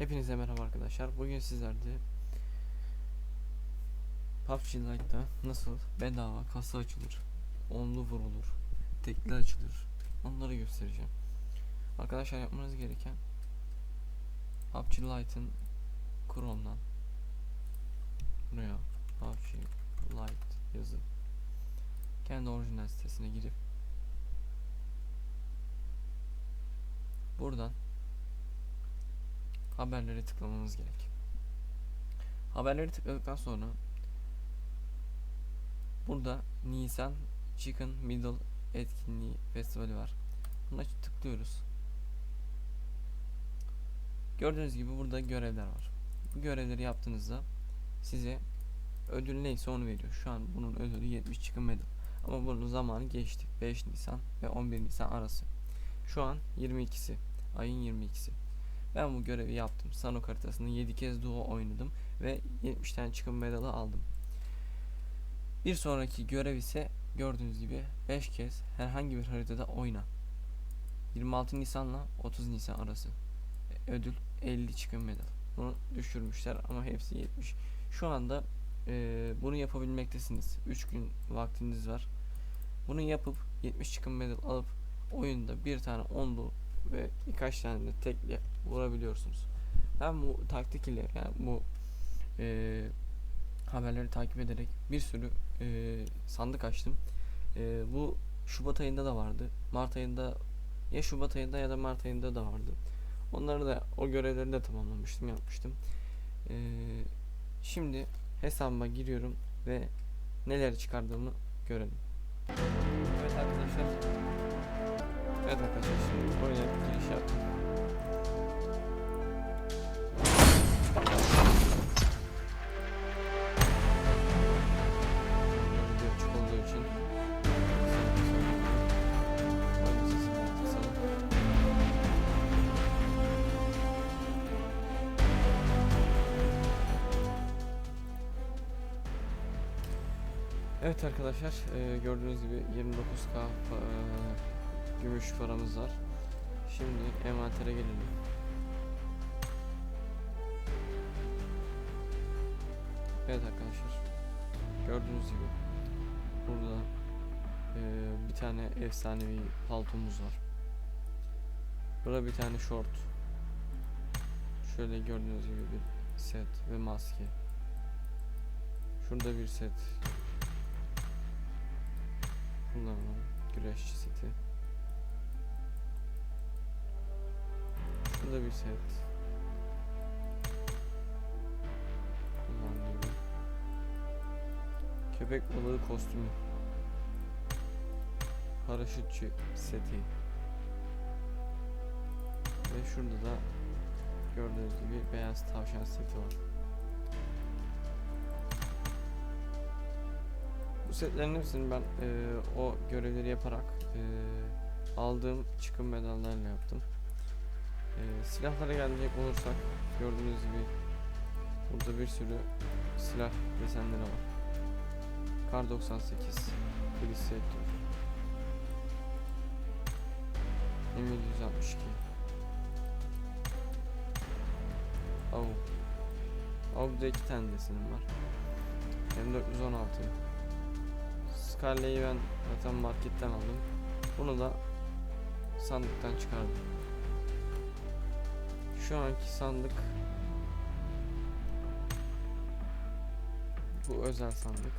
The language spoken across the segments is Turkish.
Hepinize merhaba arkadaşlar. Bugün sizlerde PUBG Lite'da nasıl bedava kasa açılır, onlu vurulur, tekli açılır onları göstereceğim. Arkadaşlar yapmanız gereken PUBG Lite'ın Chrome'dan buraya PUBG Lite yazıp kendi orijinal sitesine girip buradan haberlere tıklamamız gerek. Haberleri tıkladıktan sonra burada Nisan Chicken Middle etkinliği festivali var. Buna tıklıyoruz. Gördüğünüz gibi burada görevler var. Bu görevleri yaptığınızda size ödül neyse onu veriyor. Şu an bunun ödülü 70 Chicken Medal. Ama bunun zamanı geçti. 5 Nisan ve 11 Nisan arası. Şu an 22'si. Ayın 22'si. Ben bu görevi yaptım. Sanok haritasını 7 kez duo oynadım ve 70 tane çıkım medalı aldım. Bir sonraki görev ise gördüğünüz gibi 5 kez herhangi bir haritada oyna. 26 Nisan'la 30 Nisan arası. Ödül 50 çıkım medal. Bunu düşürmüşler ama hepsi 70. Şu anda e, bunu yapabilmektesiniz. 3 gün vaktiniz var. Bunu yapıp 70 çıkım medal alıp oyunda bir tane onlu ve birkaç tane de tekli vurabiliyorsunuz. Ben bu taktik ile yani bu e, haberleri takip ederek bir sürü e, sandık açtım. E, bu Şubat ayında da vardı. Mart ayında ya Şubat ayında ya da Mart ayında da vardı. Onları da o görevleri de tamamlamıştım, yapmıştım. E, şimdi hesabıma giriyorum ve neler çıkardığımı görelim. Evet arkadaşlar. Evet arkadaşlar şimdi kısalım. Evet arkadaşlar e, gördüğünüz gibi 29k pa- e, gümüş paramız var. Şimdi envantere gelelim. Evet arkadaşlar gördüğünüz gibi burada e, bir tane efsanevi paltomuz var. Burada bir tane short. Şöyle gördüğünüz gibi bir set ve maske. Şurada bir set kullanılan güreşçi seti. Şurada bir set. Köpek balığı kostümü. Paraşütçü seti. Ve şurada da gördüğünüz gibi beyaz tavşan seti var. Bu setlerin hepsini ben eee, o görevleri yaparak eee, aldığım çıkım medallarla yaptım. Eee, silahlara gelecek olursak gördüğünüz gibi burada bir sürü silah desenleri var. Kar 98, Predator, M762, Av. Av'da iki tane desenim var. M416, Scarlet'i ben zaten marketten aldım. Bunu da sandıktan çıkardım. Şu anki sandık bu özel sandık.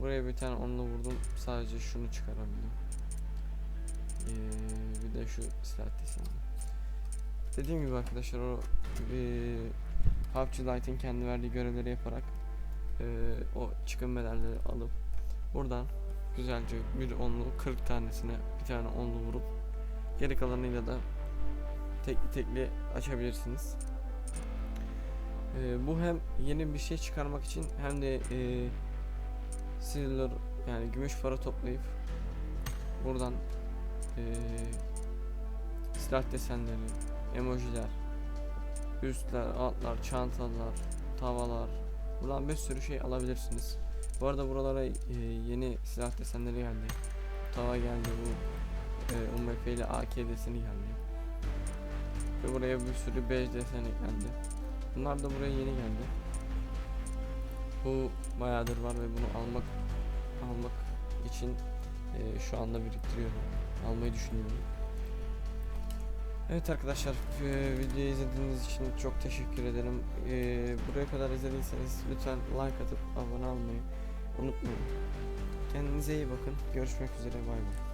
Buraya bir tane onunla vurdum. Sadece şunu çıkarabildim. Ee, bir de şu silah deseni. Dediğim gibi arkadaşlar o e, PUBG kendi verdiği görevleri yaparak e, o çıkın medalleri alıp buradan güzelce bir onlu 40 tanesine bir tane onlu vurup geri kalanıyla da tekli tekli açabilirsiniz. E, bu hem yeni bir şey çıkarmak için hem de e, silver yani gümüş para toplayıp buradan e, silah desenleri, emojiler, üstler, altlar, çantalar, tavalar, buradan bir sürü şey alabilirsiniz. Bu arada buralara e, yeni silah desenleri geldi. Tava geldi bu e, UMP ile AK deseni geldi. Ve buraya bir sürü bej desen eklendi. Bunlar da buraya yeni geldi. Bu bayağıdır var ve bunu almak almak için e, şu anda biriktiriyorum. Almayı düşünüyorum. Evet arkadaşlar e, videoyu izlediğiniz için çok teşekkür ederim. E, buraya kadar izlediyseniz lütfen like atıp abone olmayı unutmayın. Kendinize iyi bakın. Görüşmek üzere. Bay bay.